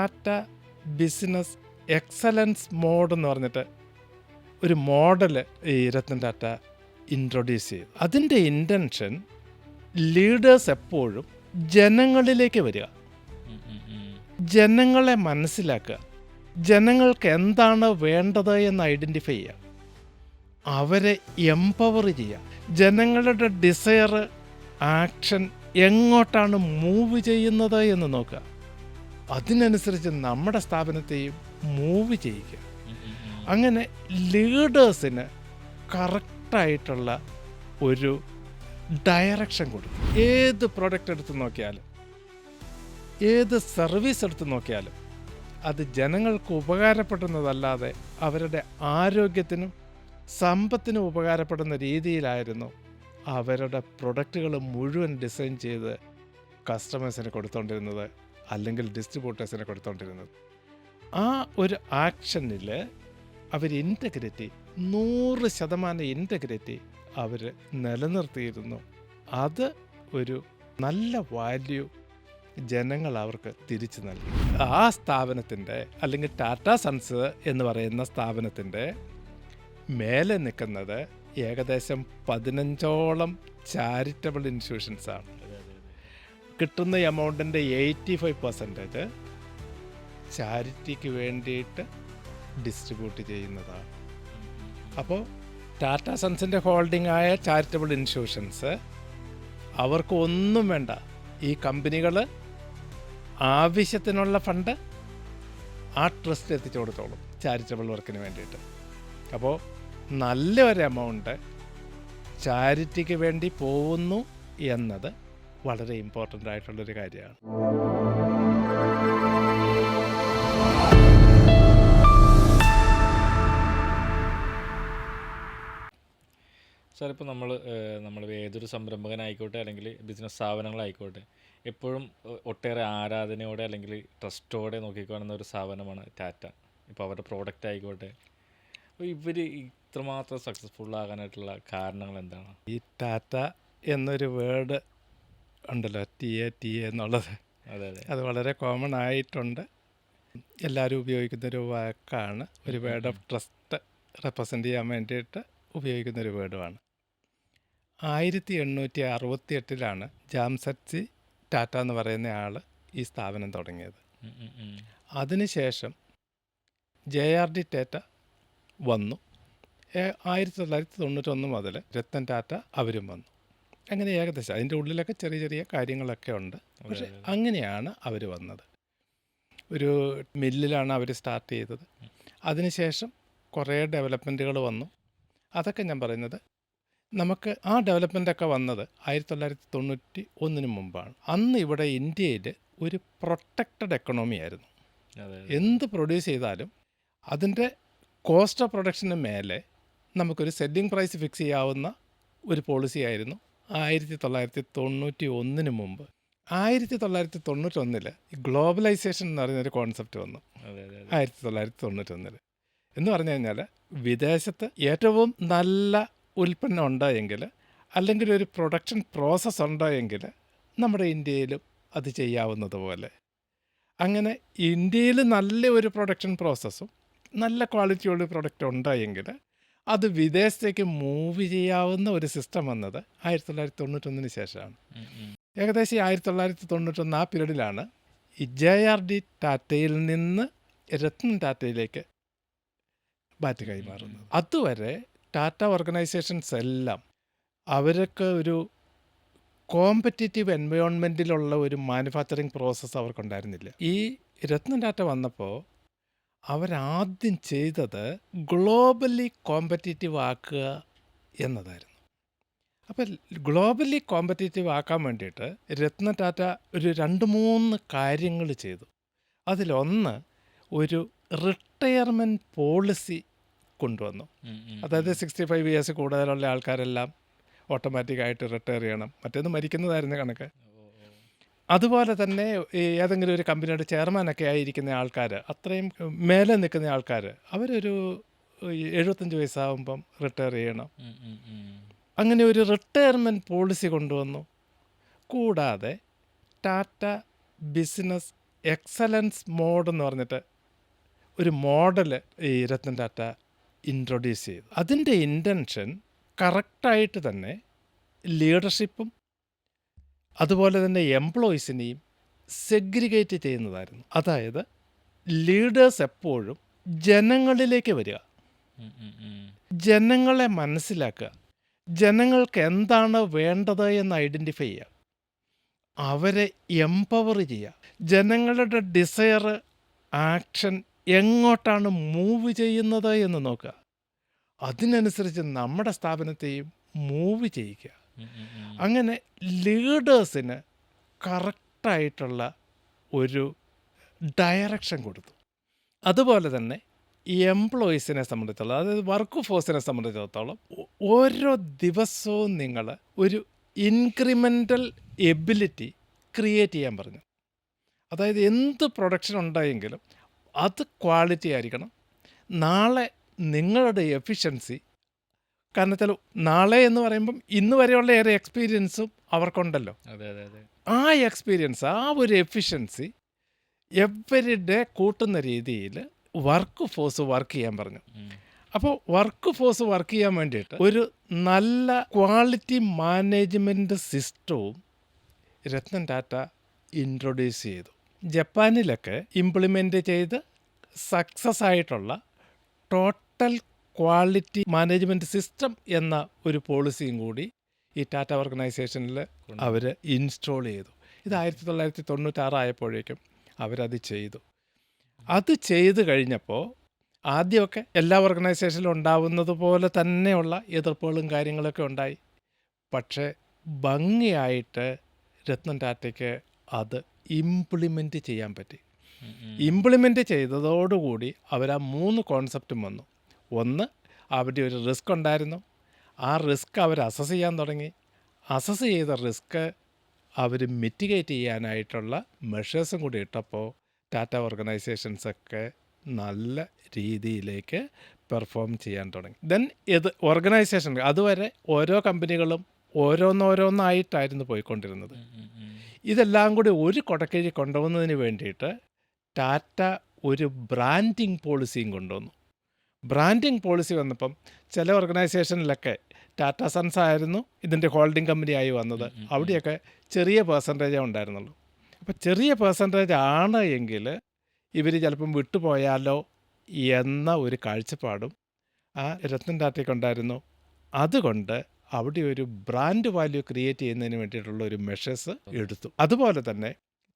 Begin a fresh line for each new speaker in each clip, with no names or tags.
Tata business excellence mode എന്ന് പറഞ്ഞിട്ട് ഒരു മോഡൽ ഈ രത്തൻ ടാറ്റ ഇൻട്രൊഡ്യൂസ് ചെയ്തു. അതിന്റെ ഇന്റൻഷൻ ലീഡേഴ്സ് എപ്പോഴും ജനങ്ങളിലേക്ക് വരിക. ജനങ്ങളെ മനസ്സിലാക്കുക. ജനങ്ങൾക്ക് എന്താണ് വേണ്ടത് എന്ന് ഐഡന്റിഫൈ ചെയ്യുക. അവരെ എംപവർ ചെയ്യുക. ജനങ്ങളുടെ ഡിസയർ ആക്ഷൻ എങ്ങോട്ടാണ് മൂവ് ചെയ്യുന്നത് എന്ന് നോക്കുക. അതിനനുസരിച്ച് നമ്മുടെ സ്ഥാപനത്തെയും മൂവ് ചെയ്യിക്കുക. അങ്ങനെ ലീഡേഴ്സിന് കറക്റ്റായിട്ടുള്ള ഒരു ഡയറക്ഷൻ കൊടുക്കും. ഏത് പ്രോഡക്റ്റ് എടുത്ത് നോക്കിയാലും ഏത് സർവീസ് എടുത്ത് നോക്കിയാലും അത് ജനങ്ങൾക്ക് ഉപകാരപ്പെടുന്നതല്ലാതെ അവരുടെ ആരോഗ്യത്തിനും സമ്പത്തിനും ഉപകാരപ്പെടുന്ന രീതിയിലായിരുന്നു അവരുടെ പ്രൊഡക്റ്റുകൾ മുഴുവൻ ഡിസൈൻ ചെയ്ത് കസ്റ്റമേഴ്സിന് കൊടുത്തുകൊണ്ടിരുന്നത് അല്ലെങ്കിൽ ഡിസ്ട്രിബ്യൂട്ടേഴ്സിനെ കൊടുത്തോണ്ടിരുന്നത്. ആ ഒരു ആക്ഷനിൽ അവർ ഇന്റഗ്രിറ്റി നൂറ് ശതമാനം ഇന്റഗ്രിറ്റി അവർ നിലനിർത്തിയിരുന്നു. അത് ഒരു നല്ല വാല്യൂ ജനങ്ങൾ അവർക്ക് തിരിച്ചു നൽകി. ആ സ്ഥാപനത്തിന്റെ അല്ലെങ്കിൽ ടാറ്റ സൺസ് എന്ന് പറയുന്ന സ്ഥാപനത്തിന്റെ മേലെ നിൽക്കുന്നത് ഏകദേശം പതിനഞ്ചോളം ചാരിറ്റബിൾ ഇൻസ്റ്റിറ്റ്യൂഷൻസാണ്. കിട്ടുന്ന എമൗണ്ടിന്റെ എയ്റ്റി ഫൈവ് പെർസെന്റേജ് ചാരിറ്റിക്ക് വേണ്ടിയിട്ട് ഡിസ്ട്രിബ്യൂട്ട് ചെയ്യുന്നതാണ്. അപ്പോൾ ടാറ്റ സൺസിന്റെ ഹോൾഡിംഗ് ആയ ചാരിറ്റബിൾ ഇൻസ്റ്റിറ്റ്യൂഷൻസ് അവർക്ക് ഒന്നും വേണ്ട ഈ കമ്പനികൾ ആവശ്യത്തിനുള്ള ഫണ്ട് ആ ട്രസ്റ്റ് എത്തിച്ചു കൊടുത്തോളും ചാരിറ്റബിൾ വർക്കിന് വേണ്ടിയിട്ട് അപ്പോൾ നല്ലൊരു എമൗണ്ട് ചാരിറ്റിക്ക് വേണ്ടി പോകുന്നു എന്നത് വളരെ ഇമ്പോർട്ടന്റ് ആയിട്ടുള്ളൊരു കാര്യമാണ്.
സാർ ഇപ്പോൾ നമ്മൾ നമ്മൾ ഏതൊരു സംരംഭകനായിക്കോട്ടെ അല്ലെങ്കിൽ ബിസിനസ് സ്ഥാപനങ്ങളായിക്കോട്ടെ എപ്പോഴും ഒട്ടേറെ ആരാധനയോടെ അല്ലെങ്കിൽ ട്രസ്റ്റോടെ നോക്കിക്കാണുന്ന ഒരു സ്ഥാപനമാണ് ടാറ്റ ഇപ്പോൾ അവരുടെ പ്രോഡക്റ്റ് ആയിക്കോട്ടെ. അപ്പോൾ ഇവർ ഇത്രമാത്രം സക്സസ്ഫുൾ ആകാനായിട്ടുള്ള കാരണങ്ങൾ എന്താണ്?
ഈ ടാറ്റ എന്നൊരു വേർഡ് ഉണ്ടല്ലോ ടി എ ടി എ എന്നുള്ളത്
അതെ
വളരെ കോമൺ ആയിട്ടുണ്ട്. എല്ലാവരും ഉപയോഗിക്കുന്ന ഒരു വാക്കാണ്. ഒരു വേർഡ് ഓഫ് ട്രസ്റ്റ് റെപ്രസെന്റ് ചെയ്യാൻ വേണ്ടിയിട്ട് ഉപയോഗിക്കുന്ന ഒരു വേർഡുമാണ് ആയിരത്തി എണ്ണൂറ്റി അറുപത്തി എട്ടിലാണ് ജാംസറ്റ്സി ടാറ്റ എന്ന് പറയുന്ന ആൾ ഈ സ്ഥാപനം തുടങ്ങിയത്. അതിനുശേഷം ജെ ആർ ഡി ടാറ്റ വന്നു. ആയിരത്തി തൊള്ളായിരത്തി തൊണ്ണൂറ്റൊന്ന് മുതൽ രത്തൻ ടാറ്റ അവരും വന്നു. അങ്ങനെ ഏകദേശം അതിന്റെ ഉള്ളിലൊക്കെ ചെറിയ ചെറിയ കാര്യങ്ങളൊക്കെ ഉണ്ട്. പക്ഷെ അങ്ങനെയാണ് അവർ വന്നത്. ഒരു മില്ലിലാണ് അവർ സ്റ്റാർട്ട് ചെയ്തത്. അതിനുശേഷം കുറേ ഡെവലപ്മെന്റുകൾ വന്നു. അതൊക്കെ ഞാൻ പറയുന്നത് നമുക്ക് ആ ഡെവലപ്മെന്റൊക്കെ വന്നത് ആയിരത്തി തൊള്ളായിരത്തി തൊണ്ണൂറ്റി ഒന്നിന് മുമ്പാണ്. അന്ന് ഇവിടെ ഇന്ത്യയിൽ ഒരു പ്രൊട്ടക്റ്റഡ് എക്കണോമി ആയിരുന്നു. എന്ത് പ്രൊഡ്യൂസ് ചെയ്താലും അതിന്റെ കോസ്റ്റ് ഓഫ് പ്രൊഡക്ഷന് മേലെ നമുക്കൊരു സെല്ലിംഗ് പ്രൈസ് ഫിക്സ് ചെയ്യാവുന്ന ഒരു പോളിസി ആയിരുന്നു. ആയിരത്തി തൊള്ളായിരത്തി തൊണ്ണൂറ്റി ഒന്നിന് മുമ്പ്. ആയിരത്തി തൊള്ളായിരത്തി തൊണ്ണൂറ്റൊന്നിൽ ഗ്ലോബലൈസേഷൻ എന്ന് പറയുന്നൊരു കോൺസെപ്റ്റ് വന്നു. ആയിരത്തി തൊള്ളായിരത്തി തൊണ്ണൂറ്റൊന്നിൽ എന്ന് പറഞ്ഞു കഴിഞ്ഞാൽ വിദേശത്ത് ഏറ്റവും നല്ല ഉൽപ്പന്നം ഉണ്ടായെങ്കിൽ അല്ലെങ്കിൽ ഒരു പ്രൊഡക്ഷൻ പ്രോസസ്സ് ഉണ്ടായെങ്കിൽ നമ്മുടെ ഇന്ത്യയിലും അത് ചെയ്യാവുന്നതുപോലെ അങ്ങനെ ഇന്ത്യയിൽ നല്ല ഒരു പ്രൊഡക്ഷൻ പ്രോസസ്സും നല്ല ക്വാളിറ്റിയുള്ള പ്രൊഡക്റ്റ് ഉണ്ടായെങ്കിൽ അത് വിദേശത്തേക്ക് മൂവ് ചെയ്യാവുന്ന ഒരു സിസ്റ്റം വന്നത് ആയിരത്തി തൊള്ളായിരത്തി തൊണ്ണൂറ്റൊന്നിന് ശേഷമാണ്. ഏകദേശം ഈ ആയിരത്തി തൊള്ളായിരത്തി തൊണ്ണൂറ്റൊന്ന് ആ പീരീഡിലാണ് ഈ ജെ ആർ ഡി ടാറ്റയിൽ നിന്ന് രത്നം ടാറ്റയിലേക്ക് ബാറ്റ് കൈമാറുന്നത്. അതുവരെ ടാറ്റ ഓർഗനൈസേഷൻസ് എല്ലാം അവരൊക്കെ ഒരു കോമ്പറ്റീറ്റീവ് എൻവയോൺമെന്റിലുള്ള ഒരു മാനുഫാക്ചറിങ് പ്രോസസ്സ് അവർക്കുണ്ടായിരുന്നില്ല. ഈ രത്നം ടാറ്റ വന്നപ്പോൾ അവരാദ്യം ചെയ്തത് ഗ്ലോബലി കോമ്പറ്റീറ്റീവ് ആക്കുക എന്നതായിരുന്നു അപ്പം ഗ്ലോബലി കോമ്പറ്റീറ്റീവ് ആക്കാൻ വേണ്ടിയിട്ട് രത്ന ടാറ്റ ഒരു രണ്ട് മൂന്ന് കാര്യങ്ങൾ ചെയ്തു അതിലൊന്ന് ഒരു റിട്ടയർമെന്റ് പോളിസി കൊണ്ടുവന്നു അതായത്. സിക്സ്റ്റി ഫൈവ് ഇയേഴ്സ് കൂടുതലുള്ള ആൾക്കാരെല്ലാം ഓട്ടോമാറ്റിക്കായിട്ട് റിട്ടയർ ചെയ്യണം മറ്റേത് മരിക്കുന്നതായിരുന്നു കണക്ക്. അതുപോലെ തന്നെ ഈ ഏതെങ്കിലും ഒരു കമ്പനിയുടെ ചെയർമാനൊക്കെ ആയിരിക്കുന്ന ആൾക്കാർ അത്രയും മേലെ നിൽക്കുന്ന ആൾക്കാർ അവരൊരു എഴുപത്തഞ്ച് വയസ്സാകുമ്പം റിട്ടയർ ചെയ്യണം. അങ്ങനെ ഒരു റിട്ടയർമെന്റ് പോളിസി കൊണ്ടുവന്നു. കൂടാതെ ടാറ്റ ബിസിനസ് എക്സലൻസ് മോഡ് എന്ന് പറഞ്ഞിട്ട് ഒരു മോഡൽ ഈ രത്തൻ ടാറ്റ ഇൻട്രൊഡ്യൂസ് ചെയ്തു. അതിന്റെ ഇന്റൻഷൻ കറക്റ്റായിട്ട് തന്നെ ലീഡർഷിപ്പും അതുപോലെ തന്നെ എംപ്ലോയീസിനെയും സെഗ്രിഗേറ്റ് ചെയ്യുന്നതായിരുന്നു. അതായത് ലീഡേഴ്സ് എപ്പോഴും ജനങ്ങളിലേക്ക് വരിക. ജനങ്ങളെ മനസ്സിലാക്കുക. ജനങ്ങൾക്ക് എന്താണ് വേണ്ടത് എന്ന് ഐഡന്റിഫൈ ചെയ്യുക. അവരെ എംപവർ ചെയ്യുക. ജനങ്ങളുടെ ഡിസയർ ആക്ഷൻ എങ്ങോട്ടാണ് മൂവ് ചെയ്യുന്നത് എന്ന് നോക്കുക. അതിനനുസരിച്ച് നമ്മുടെ സ്ഥാപനത്തെയും മൂവ് ചെയ്യിക്കുക. അങ്ങനെ ലീഡേഴ്സിന് കറക്റ്റായിട്ടുള്ള ഒരു ഡയറക്ഷൻ കൊടുത്തു. അതുപോലെ തന്നെ ഈ എംപ്ലോയീസിനെ സംബന്ധിച്ചിടത്തോളം അതായത് വർക്ക് ഫോഴ്സിനെ സംബന്ധിച്ചിടത്തോളം ഓരോ ദിവസവും നിങ്ങൾ ഒരു ഇൻക്രിമെന്റൽ എബിലിറ്റി ക്രിയേറ്റ് ചെയ്യാൻ പറഞ്ഞു. അതായത് എന്ത് പ്രൊഡക്ഷൻ ഉണ്ടായെങ്കിലും അത് ക്വാളിറ്റി ആയിരിക്കണം. നാളെ നിങ്ങളുടെ എഫിഷ്യൻസി കാരണം വെച്ചാൽ നാളെ എന്ന് പറയുമ്പം ഇന്ന് വരെയുള്ള ഏറെ എക്സ്പീരിയൻസും അവർക്കുണ്ടല്ലോ. ആ എക്സ്പീരിയൻസ് ആ ഒരു എഫിഷ്യൻസി എവരി ഡേ കൂട്ടുന്ന രീതിയിൽ വർക്ക് ഫോഴ്സ് വർക്ക് ചെയ്യാൻ പറഞ്ഞു. അപ്പോൾ വർക്ക് ഫോഴ്സ് വർക്ക് ചെയ്യാൻ വേണ്ടിയിട്ട് ഒരു നല്ല ക്വാളിറ്റി മാനേജ്മെന്റ് സിസ്റ്റവും രത്നൻ ടാറ്റ ഇൻട്രൊഡ്യൂസ് ചെയ്തു. ജപ്പാനിലൊക്കെ ഇംപ്ലിമെന്റ് ചെയ്ത് സക്സസ് ആയിട്ടുള്ള ടോട്ടൽ ക്വാളിറ്റി മാനേജ്മെന്റ് സിസ്റ്റം എന്ന ഒരു പോളിസിയും കൂടി ഈ ടാറ്റ ഓർഗനൈസേഷനിൽ അവർ ഇൻസ്റ്റോൾ ചെയ്തു. ഇത് ആയിരത്തി തൊള്ളായിരത്തി തൊണ്ണൂറ്റാറായപ്പോഴേക്കും അവരത് ചെയ്തു. അത് ചെയ്തു കഴിഞ്ഞപ്പോൾ ആദ്യമൊക്കെ എല്ലാ ഓർഗനൈസേഷനിലും ഉണ്ടാവുന്നത് പോലെ തന്നെയുള്ള എതിർപ്പുകളും കാര്യങ്ങളൊക്കെ ഉണ്ടായി. പക്ഷേ ഭംഗിയായിട്ട് രത്നം ടാറ്റയ്ക്ക് അത് ഇംപ്ലിമെന്റ് ചെയ്യാൻ പറ്റി. ഇംപ്ലിമെന്റ് ചെയ്തതോടുകൂടി അവർ ആ മൂന്ന് കോൺസെപ്റ്റും വന്നു. ഒന്ന് അവിടെ ഒരു റിസ്ക് ഉണ്ടായിരുന്നു. ആ റിസ്ക് അവർ അസസ് ചെയ്യാൻ തുടങ്ങി. അസസ് ചെയ്ത റിസ്ക് അവർ മിറ്റിഗേറ്റ് ചെയ്യാനായിട്ടുള്ള മെഷേഴ്സും കൂടി ഇട്ടപ്പോൾ ടാറ്റ ഓർഗനൈസേഷൻസൊക്കെ നല്ല രീതിയിലേക്ക് പെർഫോം ചെയ്യാൻ തുടങ്ങി. ദെൻ ഇത് ഓർഗനൈസേഷൻ അതുവരെ ഓരോ കമ്പനികളും ഓരോന്നോരോന്നായിട്ടായിരുന്നു പോയിക്കൊണ്ടിരുന്നത്. ഇതെല്ലാം കൂടി ഒരു കൊടക്കഴി കൊണ്ടുപോകുന്നതിന് വേണ്ടിയിട്ട് ടാറ്റ ഒരു ബ്രാൻഡിങ് പോളിസിയും കൊണ്ടുവന്നു. ബ്രാൻഡിങ് പോളിസി വന്നപ്പം ചില ഓർഗനൈസേഷനിലൊക്കെ ടാറ്റ സൺസ് ആയിരുന്നു ഇതിന്റെ ഹോൾഡിംഗ് കമ്പനിയായി വന്നത്. അവിടെയൊക്കെ ചെറിയ പേഴ്സന്റേജേ ഉണ്ടായിരുന്നുള്ളൂ. അപ്പോൾ ചെറിയ പേഴ്സന്റേജ് ആണ് എങ്കിൽ ഇവർ ചിലപ്പം വിട്ടുപോയാലോ എന്ന ഒരു കാഴ്ചപ്പാടും ആ രത്തൻ ടാറ്റയ്ക്ക് ഉണ്ടായിരുന്നു. അതുകൊണ്ട് അവിടെ ഒരു ബ്രാൻഡ് വാല്യൂ ക്രിയേറ്റ് ചെയ്യുന്നതിന് വേണ്ടിയിട്ടുള്ള ഒരു മെഷേഴ്സ് എടുത്തു. അതുപോലെ തന്നെ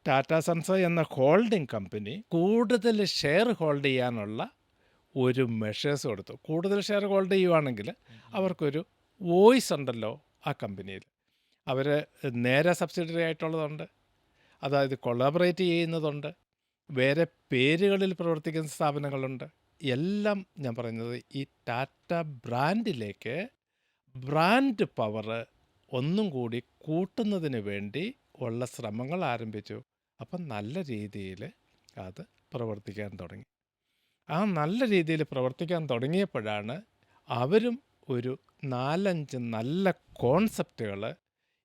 ടാറ്റ സൺസ് എന്ന ഹോൾഡിംഗ് കമ്പനി കൂടുതൽ ഷെയർ ഹോൾഡ് ചെയ്യാനുള്ള ഒരു മെഷേഴ്സ് കൊടുത്തു. കൂടുതൽ ഷെയർ ഹോൾഡ് ചെയ്യുവാണെങ്കിൽ അവർക്കൊരു വോയിസ് ഉണ്ടല്ലോ ആ കമ്പനിയിൽ അവർ നേരെ സബ്സിഡറി ആയിട്ടുള്ളതുണ്ട്. അതായത് കൊളാബറേറ്റ് ചെയ്യുന്നതുണ്ട്. വേറെ പേരുകളിൽ പ്രവർത്തിക്കുന്ന സ്ഥാപനങ്ങളുണ്ട്. എല്ലാം ഞാൻ പറയുന്നത് ഈ ടാറ്റ ബ്രാൻഡിലേക്ക് ബ്രാൻഡ് പവർ ഒന്നും കൂടി കൂട്ടുന്നതിന് വേണ്ടി ഉള്ള ശ്രമങ്ങൾ ആരംഭിച്ചു. അപ്പം നല്ല രീതിയിൽ അത് പ്രവർത്തിക്കാൻ തുടങ്ങി. ആ നല്ല രീതിയിൽ പ്രവർത്തിക്കാൻ തുടങ്ങിയപ്പോഴാണ് അവരും ഒരു നാലഞ്ച് നല്ല കോൺസെപ്റ്റുകൾ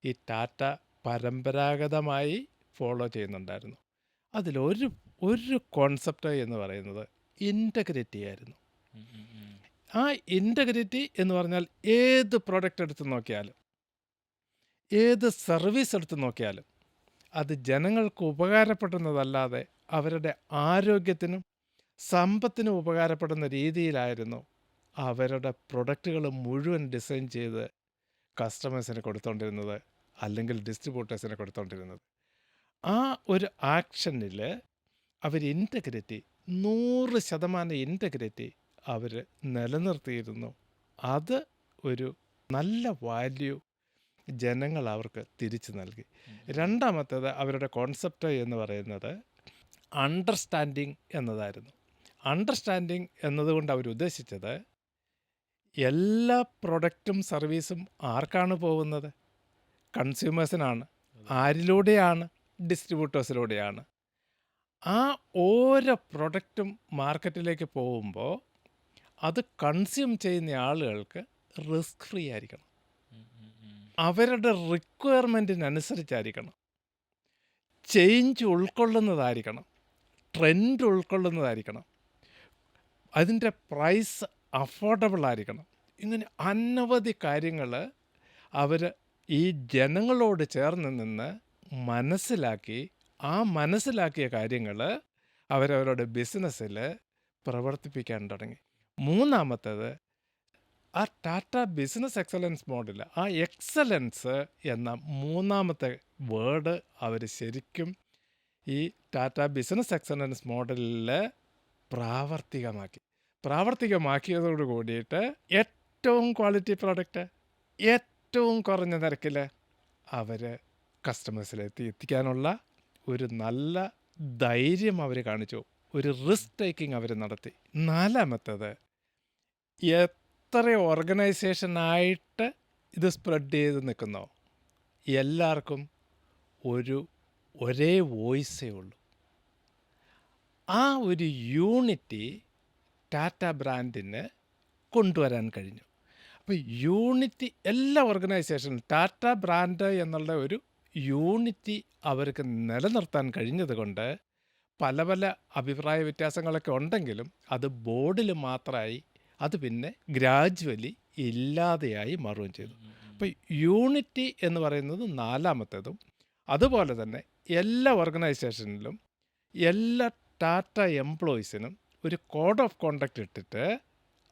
ഈ ടാറ്റ പരമ്പരാഗതമായി ഫോളോ ചെയ്യുന്നുണ്ടായിരുന്നു അതിലൊരു ഒരു കോൺസെപ്റ്റ് എന്ന് പറയുന്നത് ഇന്റഗ്രിറ്റി ആയിരുന്നു. ആ ഇന്റഗ്രിറ്റി എന്ന് പറഞ്ഞാൽ ഏത് പ്രോഡക്റ്റ് എടുത്ത് നോക്കിയാലും ഏത് സർവീസ് എടുത്ത് നോക്കിയാലും അത് ജനങ്ങൾക്ക് ഉപകാരപ്പെടുന്നതല്ലാതെ അവരുടെ ആരോഗ്യത്തിനും സമ്പത്തിനും ഉപകാരപ്പെടുന്ന രീതിയിലായിരുന്നു അവരുടെ പ്രൊഡക്റ്റുകൾ മുഴുവൻ ഡിസൈൻ ചെയ്ത് കസ്റ്റമേഴ്സിന് കൊടുത്തോണ്ടിരുന്നത് അല്ലെങ്കിൽ ഡിസ്ട്രിബ്യൂട്ടേഴ്സിന് കൊടുത്തോണ്ടിരുന്നത്. ആ ഒരു ആക്ഷനിൽ അവർ ഇന്റഗ്രിറ്റി നൂറ് ശതമാനം ഇന്റഗ്രിറ്റി അവർ നിലനിർത്തിയിരുന്നു. അത് ഒരു നല്ല വാല്യൂ ജനങ്ങൾ അവർക്ക് തിരിച്ചു നൽകി. രണ്ടാമത്തേത് അവരുടെ കോൺസെപ്റ്റ് എന്ന് പറയുന്നത് അണ്ടർസ്റ്റാൻഡിങ് എന്നതായിരുന്നു. അണ്ടർസ്റ്റാൻഡിങ് എന്നതുകൊണ്ട് അവർ ഉദ്ദേശിച്ചത് എല്ലാ പ്രൊഡക്റ്റും സർവീസും ആർക്കാണ് പോകുന്നത്? കൺസ്യൂമേഴ്സിനാണ് ആരിലൂടെയാണ്? ഡിസ്ട്രിബ്യൂട്ടേഴ്സിലൂടെയാണ് ആ ഓരോ പ്രൊഡക്റ്റും മാർക്കറ്റിലേക്ക് പോകുമ്പോൾ അത് കൺസ്യൂം ചെയ്യുന്ന ആളുകൾക്ക് റിസ്ക് ഫ്രീ ആയിരിക്കണം. അവരുടെ റിക്വയർമെന്റിനനുസരിച്ചായിരിക്കണം ചേഞ്ച് ഉൾക്കൊള്ളുന്നതായിരിക്കണം. ട്രെൻഡ് ഉൾക്കൊള്ളുന്നതായിരിക്കണം. അതിന്റെ പ്രൈസ് അഫോർഡബിൾ ആയിരിക്കണം. ഇങ്ങനെ അനവധി കാര്യങ്ങൾ അവർ ഈ ജനങ്ങളോട് ചേർന്ന് നിന്ന് മനസ്സിലാക്കി ആ മനസ്സിലാക്കിയ കാര്യങ്ങൾ അവരവരുടെ ബിസിനസ്സിൽ പ്രവർത്തിപ്പിക്കാൻ തുടങ്ങി. മൂന്നാമത്തേത് ആ ടാറ്റ ബിസിനസ് എക്സലൻസ് മോഡൽ ആ എക്സലൻസ് എന്ന മൂന്നാമത്തെ വേർഡ് അവർ ശരിക്കും ഈ ടാറ്റ ബിസിനസ് എക്സലൻസ് മോഡലിൽ പ്രാവർത്തികമാക്കി. പ്രാവർത്തികമാക്കിയതോട് കൂടിയിട്ട് ഏറ്റവും ക്വാളിറ്റി പ്രോഡക്റ്റ് ഏറ്റവും കുറഞ്ഞ നിരക്കിൽ അവർ കസ്റ്റമേഴ്സിലെത്തി എത്തിക്കാനുള്ള ഒരു നല്ല ധൈര്യം അവർ കാണിച്ചു. ഒരു റിസ്ക് ടേക്കിംഗ് അവർ നടത്തി. നാലാമത്തത് എത്ര ഓർഗനൈസേഷനായിട്ട് ഇത് സ്പ്രെഡ് ചെയ്ത് നിൽക്കുന്നോ? എല്ലാവർക്കും ഒരു ഒരേ വോയിസേ ഉള്ളൂ. ആ ഒരു യൂണിറ്റി ടാറ്റ ബ്രാൻഡിന് കൊണ്ടുവരാൻ കഴിഞ്ഞു. അപ്പോൾ യൂണിറ്റി എല്ലാ ഓർഗനൈസേഷനും ടാറ്റ ബ്രാൻഡ് എന്നുള്ള ഒരു യൂണിറ്റി അവർക്ക് നിലനിർത്താൻ കഴിഞ്ഞതുകൊണ്ട് പല പല അഭിപ്രായ വ്യത്യാസങ്ങളൊക്കെ ഉണ്ടെങ്കിലും അത് ബോർഡിൽ മാത്രമായി അത് പിന്നെ ഗ്രാജുവലി ഇല്ലാതെയായി മാറുകയും ചെയ്തു. അപ്പോൾ യൂണിറ്റി എന്ന് പറയുന്നത് നാലാമത്തേതും അതുപോലെ തന്നെ എല്ലാ ഓർഗനൈസേഷനിലും എല്ലാ ടാറ്റ എംപ്ലോയിസിനും ഒരു കോഡ് ഓഫ് കോണ്ടക്റ്റ് ഇട്ടിട്ട്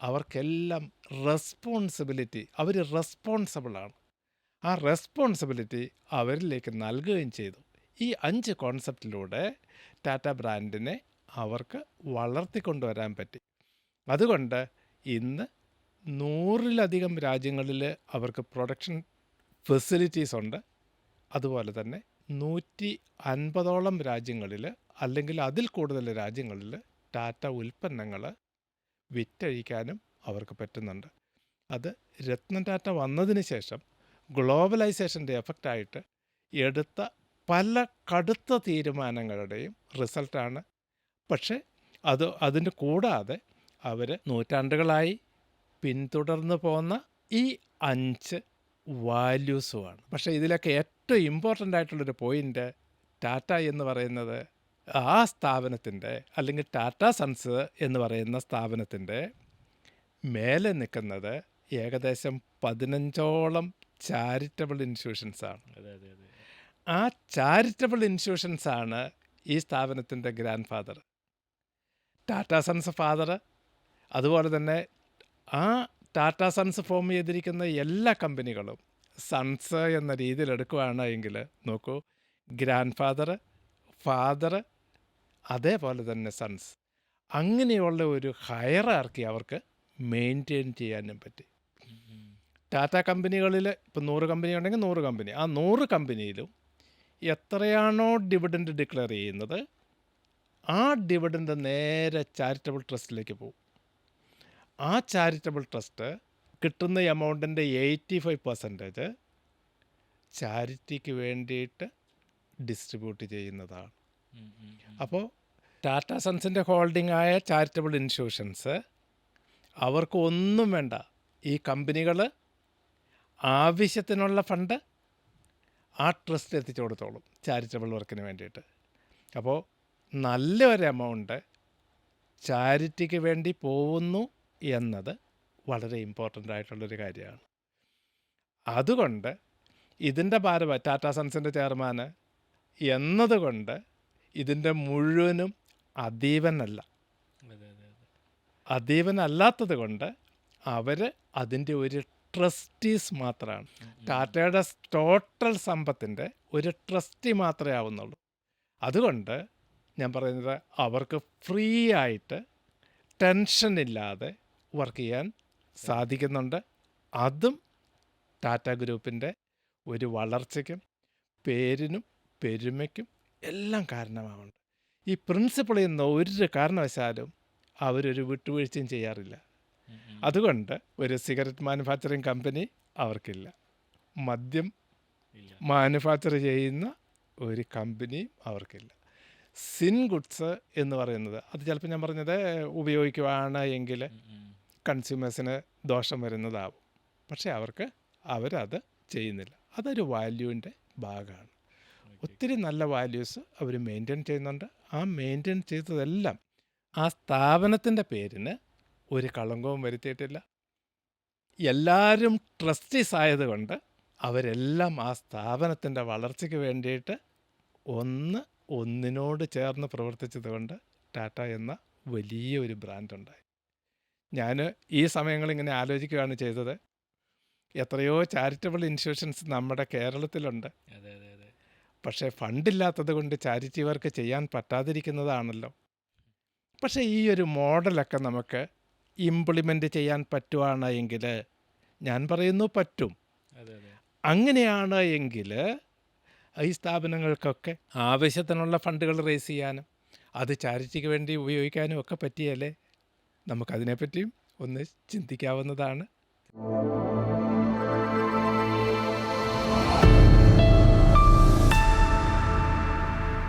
അവർക്കെല്ലാം റെസ്പോൺസിബിലിറ്റി അവർ റെസ്പോൺസിബിളാണ്. ആ റെസ്പോൺസിബിലിറ്റി അവരിലേക്ക് നൽകുകയും ചെയ്തു. ഈ അഞ്ച് കോൺസെപ്റ്റിലൂടെ ടാറ്റ ബ്രാൻഡിനെ അവർക്ക് വളർത്തിക്കൊണ്ടുവരാൻ പറ്റി. അതുകൊണ്ട് ഇന്ന് നൂറിലധികം രാജ്യങ്ങളിൽ അവർക്ക് പ്രൊഡക്ഷൻ ഫെസിലിറ്റീസ് ഉണ്ട്. അതുപോലെ തന്നെ നൂറ്റി അൻപതോളം രാജ്യങ്ങളിൽ അല്ലെങ്കിൽ അതിൽ കൂടുതൽ രാജ്യങ്ങളിൽ ടാറ്റ ഉൽപ്പന്നങ്ങൾ വിറ്റഴിക്കാനും അവർക്ക് പറ്റുന്നുണ്ട്. അത് രത്നം ടാറ്റ വന്നതിന് ശേഷം ഗ്ലോബലൈസേഷന്റെ എഫക്റ്റായിട്ട് എടുത്ത പല കടുത്ത തീരുമാനങ്ങളുടെയും റിസൾട്ടാണ്. പക്ഷേ അത് അതിന് കൂടാതെ അവർ നൂറ്റാണ്ടുകളായി പിന്തുടർന്നു പോകുന്ന ഈ അഞ്ച് വാല്യൂസുമാണ് പക്ഷേ ഇതിലൊക്കെ ഏറ്റവും ഇമ്പോർട്ടന്റ് ആയിട്ടുള്ളൊരു പോയിന്റ് ടാറ്റ എന്ന് പറയുന്നത് ആ സ്ഥാപനത്തിന്റെ അല്ലെങ്കിൽ ടാറ്റ സൺസ് എന്ന് പറയുന്ന സ്ഥാപനത്തിന്റെ മേലെ നിൽക്കുന്നത് ഏകദേശം പതിനഞ്ചോളം ചാരിറ്റബിൾ ഇൻസ്റ്റിറ്റ്യൂഷൻസാണ് ആ ചാരിറ്റബിൾ ഇൻസ്റ്റിറ്റ്യൂഷൻസാണ് ഈ സ്ഥാപനത്തിന്റെ grand father Tata Sons father അതുപോലെ തന്നെ ആ ടാറ്റ സൺസ് ഫോം ചെയ്തിരിക്കുന്ന എല്ലാ കമ്പനികളും സൺസ് എന്ന രീതിയിൽ എടുക്കുകയാണ് എങ്കിൽ നോക്കൂ ഗ്രാൻഡ് ഫാദർ ഫാദർ അതേപോലെ തന്നെ സൺസ്. അങ്ങനെയുള്ള ഒരു ഹയറാർക്കി അവർക്ക് മെയിന്റെയിൻ ചെയ്യാനും പറ്റി. ടാറ്റ കമ്പനികളിൽ ഇപ്പം നൂറ് കമ്പനി ഉണ്ടെങ്കിൽ നൂറ് കമ്പനി. ആ നൂറ് കമ്പനിയിലും എത്രയാണോ ഡിവിഡൻഡ് ഡിക്ലെയർ ചെയ്യുന്നത് ആ ഡിവിഡൻഡ് നേരെ ചാരിറ്റബിൾ ട്രസ്റ്റിലേക്ക് പോകും. ആ ചാരിറ്റബിൾ ട്രസ്റ്റ് കിട്ടുന്ന എമൗണ്ടിന്റെ എയ്റ്റി ഫൈവ് പെർസെന്റേജ് ചാരിറ്റിക്ക് വേണ്ടിയിട്ട് ഡിസ്ട്രിബ്യൂട്ട് ചെയ്യുന്നതാണ്. അപ്പോൾ ടാറ്റ സൺസിന്റെ ഹോൾഡിംഗ് ആയ ചാരിറ്റബിൾ ഇൻസ്റ്റിറ്റ്യൂഷൻസ് അവർക്ക് ഒന്നും വേണ്ട. ഈ കമ്പനികൾ ആവശ്യത്തിനുള്ള ഫണ്ട് ആ ട്രസ്റ്റ് എത്തിച്ചു കൊടുത്തോളും ചാരിറ്റബിൾ വർക്കിന് വേണ്ടിയിട്ട്. അപ്പോൾ നല്ലൊരു എമൗണ്ട് ചാരിറ്റിക്ക് വേണ്ടി പോകുന്നു. എന്നത് വളരെ ഇമ്പോർട്ടന്റ് ആയിട്ടുള്ളൊരു കാര്യമാണ്. അതുകൊണ്ട് ഇതിന്റെ ഭാരം ടാറ്റ സൺസിന്റെ ചെയർമാൻ എന്നതുകൊണ്ട് ഇതിന്റെ മുഴുവനും അതീവനല്ല.
അതെ അതെ അതെ
അതീവനല്ലാത്തത് കൊണ്ട് അവർ അതിന്റെ ഒരു ട്രസ്റ്റീസ് മാത്രമാണ് ടാറ്റയുടെ ടോട്ടൽ സമ്പത്തിന്റെ ഒരു ട്രസ്റ്റി മാത്രമേ ആവുന്നുള്ളൂ. അതുകൊണ്ട് ഞാൻ പറയുന്നത് അവർക്ക് ഫ്രീ ആയിട്ട് ടെൻഷൻ ഇല്ലാതെ വർക്ക് ചെയ്യാൻ സാധിക്കുന്നുണ്ട്. അതും ടാറ്റ ഗ്രൂപ്പിന്റെ ഒരു വളർച്ചയ്ക്കും പേരിനും പെരുമയ്ക്കും എല്ലാം കാരണമാവുന്നുണ്ട്. ഈ പ്രിൻസിപ്പിളിൽ നിന്ന് ഒരു കാരണവശാലും അവരൊരു വിട്ടുവീഴ്ചയും ചെയ്യാറില്ല. അതുകൊണ്ട് ഒരു സിഗരറ്റ് മാനുഫാക്ചറിങ് കമ്പനി അവർക്കില്ല. മദ്യം മാനുഫാക്ചർ ചെയ്യുന്ന ഒരു കമ്പനിയും അവർക്കില്ല. സിൻ ഗുഡ്സ് എന്ന് പറയുന്നത് അത് ചിലപ്പോൾ ഞാൻ പറഞ്ഞത് ഉപയോഗിക്കുവാണ് എങ്കിൽ. കൺസ്യൂമേഴ്സിന് ദോഷം വരുന്നതാവും. പക്ഷേ അവർക്ക് അവരത് ചെയ്യുന്നില്ല. അതൊരു വാല്യൂവിന്റെ ഭാഗമാണ്. ഒത്തിരി നല്ല വാല്യൂസ് അവർ മെയിന്റെയിൻ ചെയ്യുന്നുണ്ട്. ആ മെയിന്റെയിൻ ചെയ്തതെല്ലാം ആ സ്ഥാപനത്തിന്റെ പേരിന് ഒരു കളങ്കവും വരുത്തിയിട്ടില്ല. എല്ലാവരും ട്രസ്റ്റീസ് ആയതുകൊണ്ട് അവരെല്ലാം ആ സ്ഥാപനത്തിന്റെ വളർച്ചയ്ക്ക് വേണ്ടിയിട്ട് ഒന്ന് ഒന്നിനോട് ചേർന്ന് പ്രവർത്തിച്ചതുകൊണ്ട് ടാറ്റ എന്ന വലിയൊരു ബ്രാൻഡുണ്ടായി. ഞാൻ ഈ സമയങ്ങളിൽ ഇങ്ങനെ ആലോചിക്കുകയാണ് ചെയ്തത്. എത്രയോ ചാരിറ്റബിൾ ഇൻസ്റ്റിറ്റ്യൂഷൻസ് നമ്മുടെ കേരളത്തിലുണ്ട്. പക്ഷേ ഫണ്ടില്ലാത്തത് കൊണ്ട് ചാരിറ്റി വർക്ക് ചെയ്യാൻ പറ്റാതിരിക്കുന്നതാണല്ലോ. പക്ഷേ ഈ ഒരു മോഡലൊക്കെ നമുക്ക് ഇംപ്ലിമെന്റ് ചെയ്യാൻ പറ്റുവാണ് എങ്കിൽ ഞാൻ പറയുന്നു പറ്റും. അങ്ങനെയാണ് എങ്കിൽ ഈ സ്ഥാപനങ്ങൾക്കൊക്കെ ആവശ്യത്തിനുള്ള ഫണ്ടുകൾ റേസ് ചെയ്യാനും അത് ചാരിറ്റിക്ക് വേണ്ടി ഉപയോഗിക്കാനും ഒക്കെ പറ്റിയല്ലേ? നമുക്കതിനെപ്പറ്റിയും ഒന്ന് ചിന്തിക്കാവുന്നതാണ്.